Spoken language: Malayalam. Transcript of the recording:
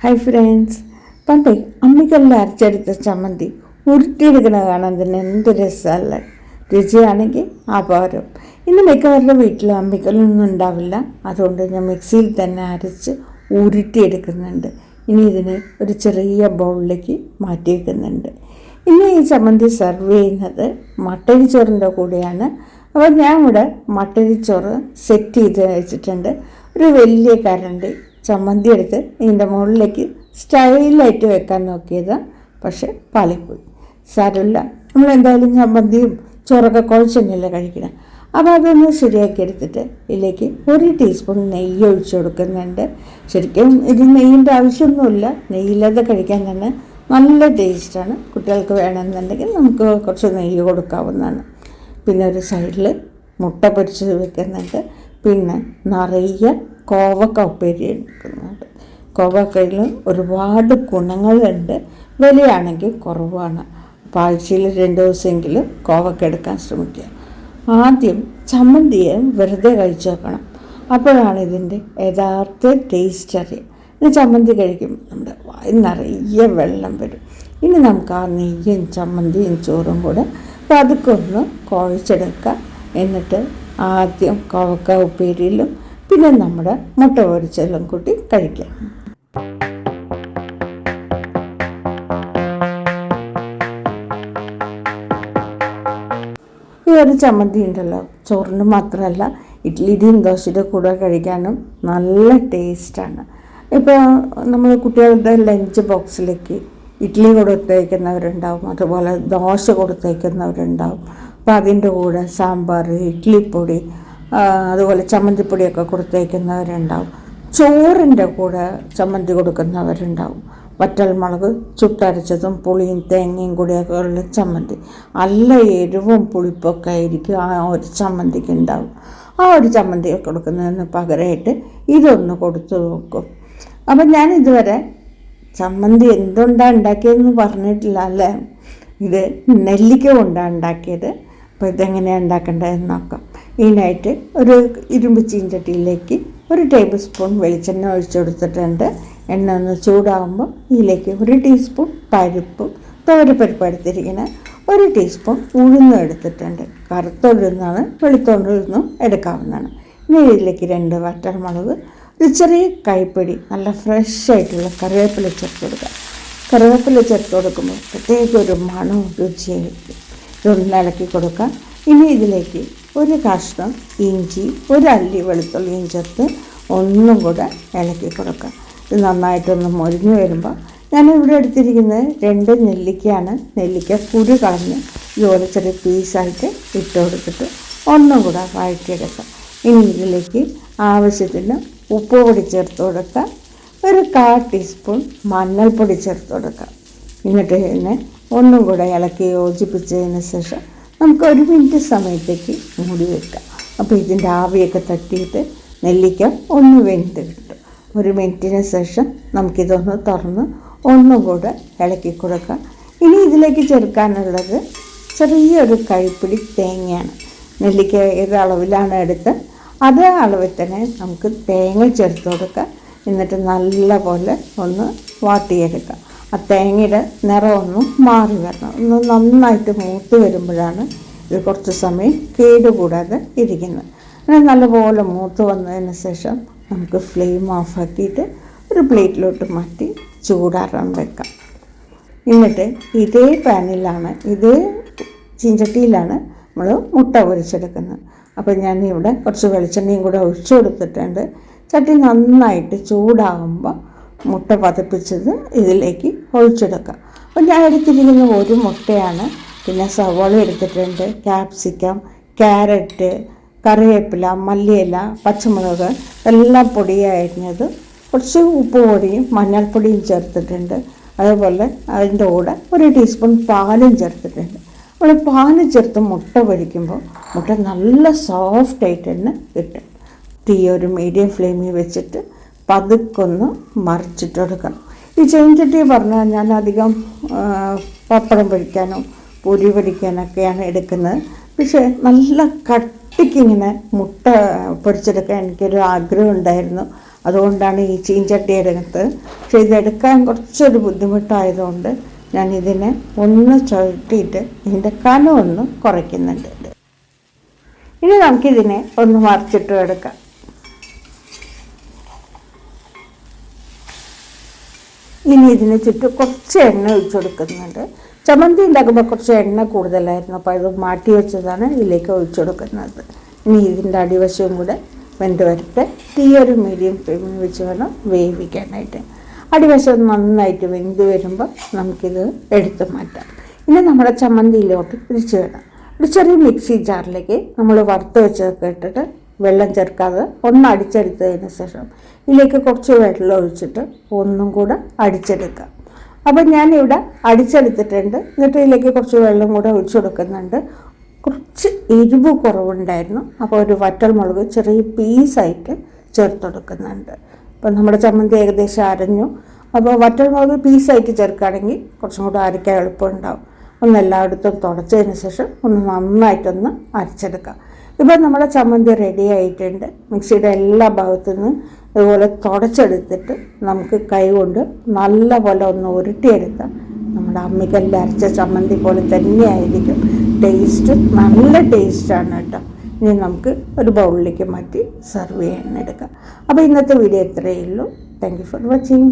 ഹായ് ഫ്രണ്ട്സ് പണ്ട് അമ്മിക്കല്ലിൽ അരച്ചെടുത്ത ചമ്മന്തി ഉരുട്ടിയെടുക്കണ കാണാൻ തന്നെ എന്ത് രസമല്ലേ? രുചിയാണെങ്കിൽ അപാരം. ഇന്ന് മിക്കവരുടെ വീട്ടിൽ അമ്മിക്കല്ലൊന്നും ഉണ്ടാവില്ല. അതുകൊണ്ട് ഞാൻ മിക്സിയിൽ തന്നെ അരച്ച് ഉരുട്ടിയെടുക്കുന്നുണ്ട്. ഇനി ഇതിനെ ഒരു ചെറിയ ബൗളിലേക്ക് മാറ്റി വെക്കുന്നുണ്ട് ഇന്ന് ഈ ചമ്മന്തി സെർവ് ചെയ്യുന്നത് മട്ടരിച്ചോറിന്റെ കൂടെയാണ്. അപ്പോൾ ഞാൻ ഇവിടെ മട്ടരിച്ചോറ് സെറ്റ് ചെയ്ത് വെച്ചിട്ടുണ്ട്. ഒരു വലിയ കരണ്ടി ചമ്മന്തി എടുത്ത് ഇതിന്റെ മുകളിലേക്ക് സ്റ്റൈലായിട്ട് വെക്കാൻ നോക്കിയതാണ് പക്ഷെ പാളിപ്പോയി. സാരമില്ല. നമ്മൾ എന്തായാലും ചമ്മന്തിയും ചോറൊക്കെ കുഴച്ചെന്നല്ലേ കഴിക്കണം. അപ്പോൾ അതൊന്ന് ശരിയാക്കി എടുത്തിട്ട് ഇതിലേക്ക് ഒരു ടീസ്പൂൺ നെയ്യ് ഒഴിച്ചു കൊടുക്കുന്നുണ്ട്. ശരിക്കും ഇത് നെയ്യിന്റെ ആവശ്യമൊന്നുമില്ല. നെയ്യില്ലാതെ കഴിക്കാൻ തന്നെ നല്ല ടേസ്റ്റാണ്. കുട്ടികൾക്ക് വേണമെന്നുണ്ടെങ്കിൽ നമുക്ക് കുറച്ച് നെയ്യ് കൊടുക്കാവുന്നതാണ്. പിന്നെ ഒരു സൈഡിൽ മുട്ട പൊരിച്ചത് വെക്കുന്നുണ്ട്. പിന്നെ നിറയെ കോവക്ക ഉപ്പേരി എടുക്കുന്നുണ്ട്. കോവക്കയിൽ ഒരുപാട് ഗുണങ്ങളുണ്ട്. വിലയാണെങ്കിൽ കുറവാണ്. അപ്പോൾ ആഴ്ചയിൽ രണ്ട് ദിവസമെങ്കിലും കോവക്ക എടുക്കാൻ ശ്രമിക്കുക. ആദ്യം ചമ്മന്തിയെ വെറുതെ കഴിച്ചു നോക്കണം അപ്പോഴാണ് ഇതിന്റെ യഥാർത്ഥ ടേസ്റ്റ് അറിയുക. ചമ്മന്തി കഴിക്കുമ്പോൾ നമ്മുടെ നിറയെ വെള്ളം വരും. ഇനി നമുക്ക് ആ നെയ്യും ചമ്മന്തിയും ചോറും കൂടെ പതുക്കെ ഒന്ന് കുഴച്ചെടുക്കുക എന്നിട്ട് ആദ്യം കോവക്ക ഉപ്പേരിയിലും പിന്നെ നമ്മുടെ മുട്ട പൊരിച്ചെല്ലാം കൂട്ടി കഴിക്കാം. ഈ ഒരു ചമ്മന്തി ഉണ്ടല്ലോ ചോറിന് മാത്രമല്ല ഇഡ്ഡലിയുടെയും ദോശയുടെ കൂടെ കഴിക്കാനും നല്ല ടേസ്റ്റാണ്. ഇപ്പോൾ നമ്മൾ കുട്ടികളുടെ ലഞ്ച് ബോക്സിലേക്ക് ഇഡ്ഡലി കൊടുത്തയക്കുന്നവരുണ്ടാവും അതുപോലെ ദോശ കൊടുത്തയക്കുന്നവരുണ്ടാവും അപ്പോൾ അതിന്റെ കൂടെ സാമ്പാർ ഇഡ്ഡലിപ്പൊടി അതുപോലെ ചമ്മന്തിപ്പൊടിയൊക്കെ കൊടുത്തയക്കുന്നവരുണ്ടാവും ചോറിന്റെ കൂടെ ചമ്മന്തി കൊടുക്കുന്നവരുണ്ടാവും. വറ്റൽമുളക് ചുട്ടരച്ചതും പുളിയും തേങ്ങയും കൂടിയൊക്കെ ഉള്ള ചമ്മന്തി. നല്ല എരിവും പുളിപ്പൊക്കെ ആയിരിക്കും ആ ഒരു ചമ്മന്തിക്ക് ഉണ്ടാവും. ആ ഒരു ചമ്മന്തി കൊടുക്കുന്നതിന് പകരമായിട്ട് ഇതൊന്ന് കൊടുത്തു നോക്കും. അപ്പം ഞാൻ ഇതുവരെ ചമ്മന്തി എന്തുകൊണ്ടാണ് ഉണ്ടാക്കിയതെന്ന് പറഞ്ഞിട്ടില്ല അല്ലേ? ഇത് നെല്ലിക്ക കൊണ്ടാണ് ഉണ്ടാക്കിയത്. അപ്പോൾ ഇതെങ്ങനെയാണ് ഉണ്ടാക്കേണ്ടതെന്ന് നോക്കാം. ഇതിനായിട്ട് ഒരു ഇരുമ്പ് ചീഞ്ചട്ടിയിലേക്ക് ഒരു ടേബിൾ സ്പൂൺ വെളിച്ചെണ്ണ ഒഴിച്ചു കൊടുത്തിട്ടുണ്ട്. എണ്ണ ഒന്ന് ചൂടാകുമ്പോൾ ഇതിലേക്ക് ഒരു ടീസ്പൂൺ പരിപ്പും തോരപ്പരിപ്പ് എടുത്തിരിക്കുന്ന ഒരു ടീസ്പൂൺ ഉഴുന്നും എടുത്തിട്ടുണ്ട്. കറുത്തൊഴുന്നാണ് വെളുത്തുള്ളുന്നും എടുക്കാവുന്നതാണ്. ഇനി ഇതിലേക്ക് രണ്ട് വറ്റർമുളക് ഒരു ചെറിയ കൈപ്പിടി നല്ല ഫ്രഷ് ആയിട്ടുള്ള കറിവേപ്പില ചേർത്ത് കൊടുക്കുക. കറിവേപ്പില ചേർത്ത് കൊടുക്കുമ്പോൾ പ്രത്യേക ഒരു മണവും രുചിയായിരിക്കും. ഇതൊന്ന് ഇളക്കി കൊടുക്കുക ഇനി ഇതിലേക്ക് ഒരു കഷ്ണം ഇഞ്ചി ഒരു അല്ലി വെളുത്തുള്ളിയും ചേർത്ത് ഒന്നും കൂടെ ഇളക്കി കൊടുക്കുക. ഇത് നന്നായിട്ടൊന്ന് മൊരിഞ്ഞു വരുമ്പോൾ ഞാനിവിടെ എടുത്തിരിക്കുന്നത് രണ്ട് നെല്ലിക്കയാണ്. നെല്ലിക്ക കുരു കളഞ്ഞ് ഇതുപോലെ ചെറിയ പീസായിട്ട് ഇട്ട് കൊടുത്തിട്ട് ഒന്നും കൂടെ വഴറ്റിയെടുക്കാം. ഇനി ഇതിലേക്ക് ആവശ്യത്തിന് ഉപ്പ് പൊടി ചേർത്ത് കൊടുക്കുക. ഒരു കാ ടീസ്പൂൺ മഞ്ഞൾപ്പൊടി ചേർത്ത് കൊടുക്കുക. എന്നിട്ട് ഇതിനെ ഒന്നും കൂടെ ഇളക്കി യോജിപ്പിച്ചതിന് ശേഷം നമുക്ക് ഒരു മിനിറ്റ് സമയത്തേക്ക് മൂടി വെക്കാം. അപ്പോൾ ഇതിന്റെ ആവിയൊക്കെ തട്ടിയിട്ട് നെല്ലിക്ക ഒന്ന് വെന്ത് കിട്ടും ഒരു മിനിറ്റിന് ശേഷം നമുക്കിതൊന്ന് തുറന്ന് ഒന്നും കൂടെ ഇളക്കി കൊടുക്കാം. ഇനി ഇതിലേക്ക് ചേർക്കാനുള്ളത് ചെറിയൊരു കൈപ്പിടി തേങ്ങയാണ്. നെല്ലിക്ക ഏത് അളവിലാണ് എടുത്ത് അതേ അളവിൽ തന്നെ നമുക്ക് തേങ്ങ ചേർത്ത് കൊടുക്കാം. എന്നിട്ട് നല്ലപോലെ ഒന്ന് വാട്ടിയെടുക്കാം. ആ തേങ്ങയുടെ നിറമൊന്നും മാറി വരണം. ഒന്ന് നന്നായിട്ട് മൂത്ത് വരുമ്പോഴാണ് ഇത് കുറച്ച് സമയം കേടുകൂടാതെ ഇരിക്കുന്നത്. അങ്ങനെ നല്ലപോലെ മൂത്ത് വന്നതിന് ശേഷം നമുക്ക് ഫ്ലെയിം ഓഫാക്കിയിട്ട് ഒരു പ്ലേറ്റിലോട്ട് മാറ്റി ചൂടാറാൻ വെക്കാം. എന്നിട്ട് ഇതേ പാനിലാണ് ഇതേ ചീഞ്ചട്ടിയിലാണ് നമ്മൾ മുട്ട പൊരിച്ചെടുക്കുന്നത്. അപ്പോൾ ഞാൻ ഇവിടെ കുറച്ച് വെളിച്ചെണ്ണയും കൂടെ ഒഴിച്ചു കൊടുത്തിട്ടുണ്ട്. ചട്ടി നന്നായിട്ട് ചൂടാകുമ്പോൾ മുട്ട പതപ്പിച്ചത് ഇതിലേക്ക് ഒഴിച്ചെടുക്കാം അപ്പോൾ ഞാൻ എടുത്തിരിക്കുന്ന ഒരു മുട്ടയാണ്. പിന്നെ സവോള എടുത്തിട്ടുണ്ട്. ക്യാപ്സിക്കം ക്യാരറ്റ് കറിവേപ്പില മല്ലിയില പച്ചമുളക് എല്ലാം പൊടിയായിരുന്നത്. കുറച്ച് ഉപ്പ് പൊടിയും മഞ്ഞൾപ്പൊടിയും ചേർത്തിട്ടുണ്ട്. അതുപോലെ അതിന്റെ കൂടെ ഒരു ടീസ്പൂൺ പാലും ചേർത്തിട്ടുണ്ട്. നമ്മൾ പാൽ ചേർത്ത് മുട്ട പൊരിക്കുമ്പോൾ മുട്ട നല്ല സോഫ്റ്റ് ആയിട്ട് തന്നെ കിട്ടും. തീ ഒരു മീഡിയം ഫ്ലെയിമിൽ വെച്ചിട്ട് പതുക്കൊന്ന് മറിച്ചിട്ട് എടുക്കണം ഈ ചെയിൻചട്ടി പറഞ്ഞാൽ ഞാൻ അധികം പപ്പടം പൊരിക്കാനും പൊരി പൊരിക്കാനൊക്കെയാണ് എടുക്കുന്നത്. പക്ഷേ നല്ല കട്ടിക്കിങ്ങനെ മുട്ട പൊരിച്ചെടുക്കാൻ എനിക്കൊരു ആഗ്രഹം ഉണ്ടായിരുന്നു. അതുകൊണ്ടാണ് ഈ ചീഞ്ചട്ടി എടുക്കുന്നത് പക്ഷേ ഇതെടുക്കാൻ കുറച്ചൊരു ബുദ്ധിമുട്ടായതുകൊണ്ട് ഞാൻ ഇതിനെ ഒന്ന് ചുഴട്ടിയിട്ട് ഇതിന്റെ കനം ഒന്ന് കുറയ്ക്കുന്നുണ്ട്. ഇനി നമുക്കിതിനെ ഒന്ന് മറിച്ചിട്ട് എടുക്കാം. ഇനി ഇതിന് ചുറ്റും കുറച്ച് എണ്ണ ഒഴിച്ചു കൊടുക്കുന്നുണ്ട്. ചമ്മന്തി ഉണ്ടാക്കുമ്പോൾ കുറച്ച് എണ്ണ കൂടുതലായിരുന്നു. അപ്പോൾ അത് മാറ്റി വെച്ചതാണ് ഇതിലേക്ക് ഒഴിച്ചു കൊടുക്കുന്നത്. ഇനി ഇതിന്റെ അടിവശവും കൂടെ വെന്ത് വരട്ടെ. തീ ഒരു മീഡിയം ഫ്ലെയിമിൽ വെച്ച് വേണം വേവിക്കാനായിട്ട്. അടിവശം നന്നായിട്ട് വെന്ത് വരുമ്പോൾ നമുക്കിത് എടുത്ത് മാറ്റാം. ഇനി നമ്മുടെ ചമ്മന്തിയിലോട്ട് തിരിച്ച് വേണം. ഒരു ചെറിയ മിക്സി ജാറിലേക്ക് നമ്മൾ വറുത്ത് വെച്ചതൊക്കെ ഇട്ടിട്ട് വെള്ളം ചേർക്കാതെ ഒന്ന് അടിച്ചെടുത്തതിന് ശേഷം ഇതിലേക്ക് കുറച്ച് വെള്ളം ഒഴിച്ചിട്ട് ഒന്നും കൂടെ അടിച്ചെടുക്കാം അപ്പം ഞാനിവിടെ അടിച്ചെടുത്തിട്ടുണ്ട്. എന്നിട്ട് ഇതിലേക്ക് കുറച്ച് വെള്ളം കൂടെ ഒഴിച്ചു കൊടുക്കുന്നുണ്ട്. കുറച്ച് എരിവ് കുറവുണ്ടായിരുന്നു. അപ്പോൾ ഒരു വറ്റൽമുളക് ചെറിയ പീസായിട്ട് ചേർത്ത് കൊടുക്കുന്നുണ്ട്. അപ്പോൾ നമ്മുടെ ചമ്മന്തി ഏകദേശം അരഞ്ഞു. അപ്പോൾ വറ്റൽമുളക് പീസായിട്ട് ചേർക്കുകയാണെങ്കിൽ കുറച്ചും കൂടെ അരയ്ക്കാൻ എളുപ്പമുണ്ടാവും. ഒന്ന് എല്ലായിടത്തും തുടച്ചതിന് ശേഷം ഒന്ന് നന്നായിട്ടൊന്ന് അരച്ചെടുക്കാം ഇപ്പം നമ്മുടെ ചമ്മന്തി റെഡി ആയിട്ടുണ്ട്. മിക്സിയുടെ എല്ലാ ഭാഗത്തു നിന്ന് ഇതുപോലെ തുടച്ചെടുത്തിട്ട് നമുക്ക് കൈ കൊണ്ട് നല്ല പോലെ ഒന്ന് ഉരുട്ടിയെടുക്കാം. നമ്മുടെ അമ്മിക്കല്ലിൽ അരച്ച ചമ്മന്തി പോലെ തന്നെയായിരിക്കും. ടേസ്റ്റ് നല്ല ടേസ്റ്റാണ് കേട്ടോ. ഇനി നമുക്ക് ഒരു ബൗളിലേക്ക് മാറ്റി സെർവ് ചെയ്യാൻ എടുക്കാം. അപ്പോൾ ഇന്നത്തെ വീഡിയോ ഇത്രയേ ഉള്ളൂ. Thank you for watching